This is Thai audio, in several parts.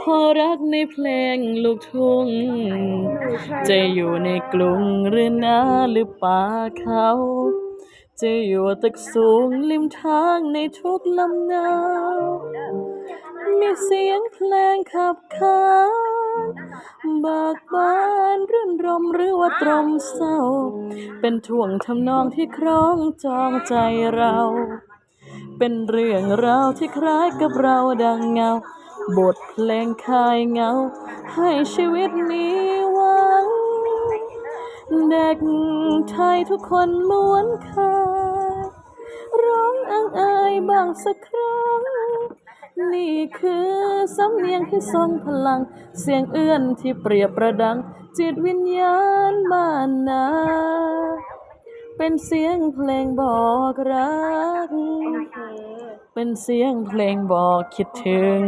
พอรักในเพลงลูกทุ่ง จะอยู่ในกรุงหรือนาหรือป่าเขา จะอยู่ตึกสูงริมทางในทุกลำนาวมีเสียงเพลงขับขานบากบานรื่นรมหรือว่าตรมเศร้า เป็นท่วงทำนองที่คล้องจองใจเรา เป็นเรื่องราวที่คล้ายกับเราดังเงา บทเพลงคลายเงา ให้ชีวิตมีหวัง เด็กไทยทุกคนล้วนเคยร้องอังอายบางสักครั้ง นี่คือสำเนียงที่ทรงพลัง เสียงเอื้อนที่เปรียบประดัง จิตวิญญาณบ้านนา เป็นเสียงเพลงบอกรัก เป็นเสียงเพลงบอกคิดถึง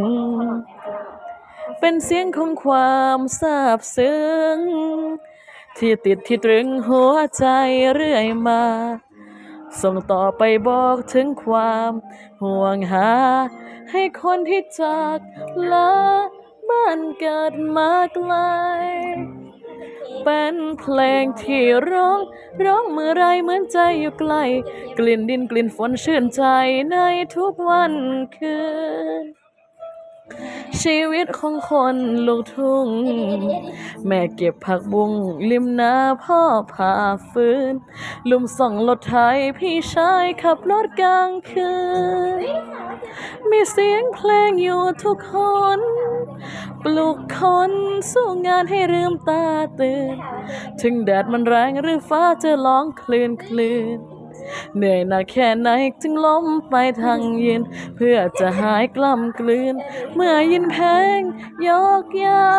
เป็นเสียงของความซาบซึ้ง ที่ติดที่ตรึงหัวใจเรื่อยมา ส่งต่อไปบอกถึงความห่วงหา ให้คนที่จากลาบ้านเกิดมาไกล เป็นเพลงที่ร้อง ร้องเมื่อไรเหมือนใจอยู่ไกล กลิ่นดินกลิ่นฝนชื่นใจในทุกวันคืน ชีวิตของคนลูกทุ่ง แม่เก็บผักบุ้งริมนาพ่อผ่าฟืน ลุมส่องรถไถพี่ชายขับรถกลางคืน มีเสียงเพลงอยู่ทุกคน ปลุกคนสู้งานให้ลืมตาตื่น ถึงแดดมันแรงหรือฟ้าจะร้องคลื่นคลื่น เหนื่อยหนักแค่ไหนจึงล้มไปทางยินเพื่อจะหายกล้ำกลืน เมื่อยินเพลงยอกย้า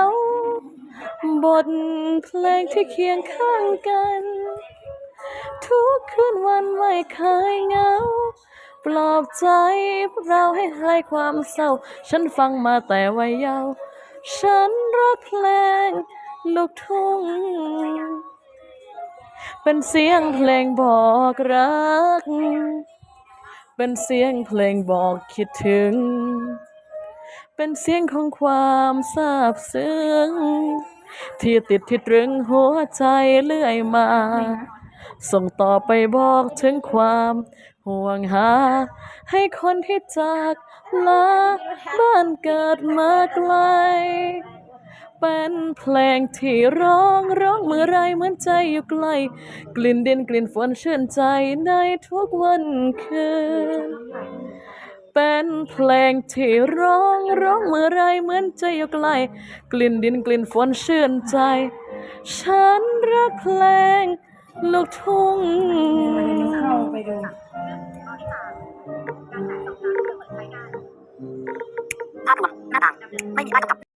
บทเพลงที่เคียงข้างกัน ทุกคืนวันไม่เคยเหงาปลอบใจพวกเราให้คลายความเศร้า ฉันฟังมาแต่วัยเยาว์ ฉันรักเพลงลูกทุ่ง เป็นเสียงเพลงบอกรัก เป็นเสียงเพลงบอกคิดถึง เป็นเสียงของความซาบซึ้งที่ติดที่ตรึงหัวใจเรื่อยมา ส่งต่อไปบอกถึงความห่วงหา ให้คนที่จากลาบ้านเกิดมาไกล เป็นเพลงที่ร้องร้องเมื่อไรเหมือนใจอยู่ไกล กลิ่นดินกลิ่นฝนชื่นใจในทุกวันคืนเป็นเพลงที่ร้องร้องเมื่อไรเหมือนใจอยู่ไกล กลิ่นดินกลิ่นฝนชื่นใจ ฉันรักเพลง ลูกทุ่งเข้าไปดูภาพรวมหน้าต่าง ไม่มีป้ายกำกับ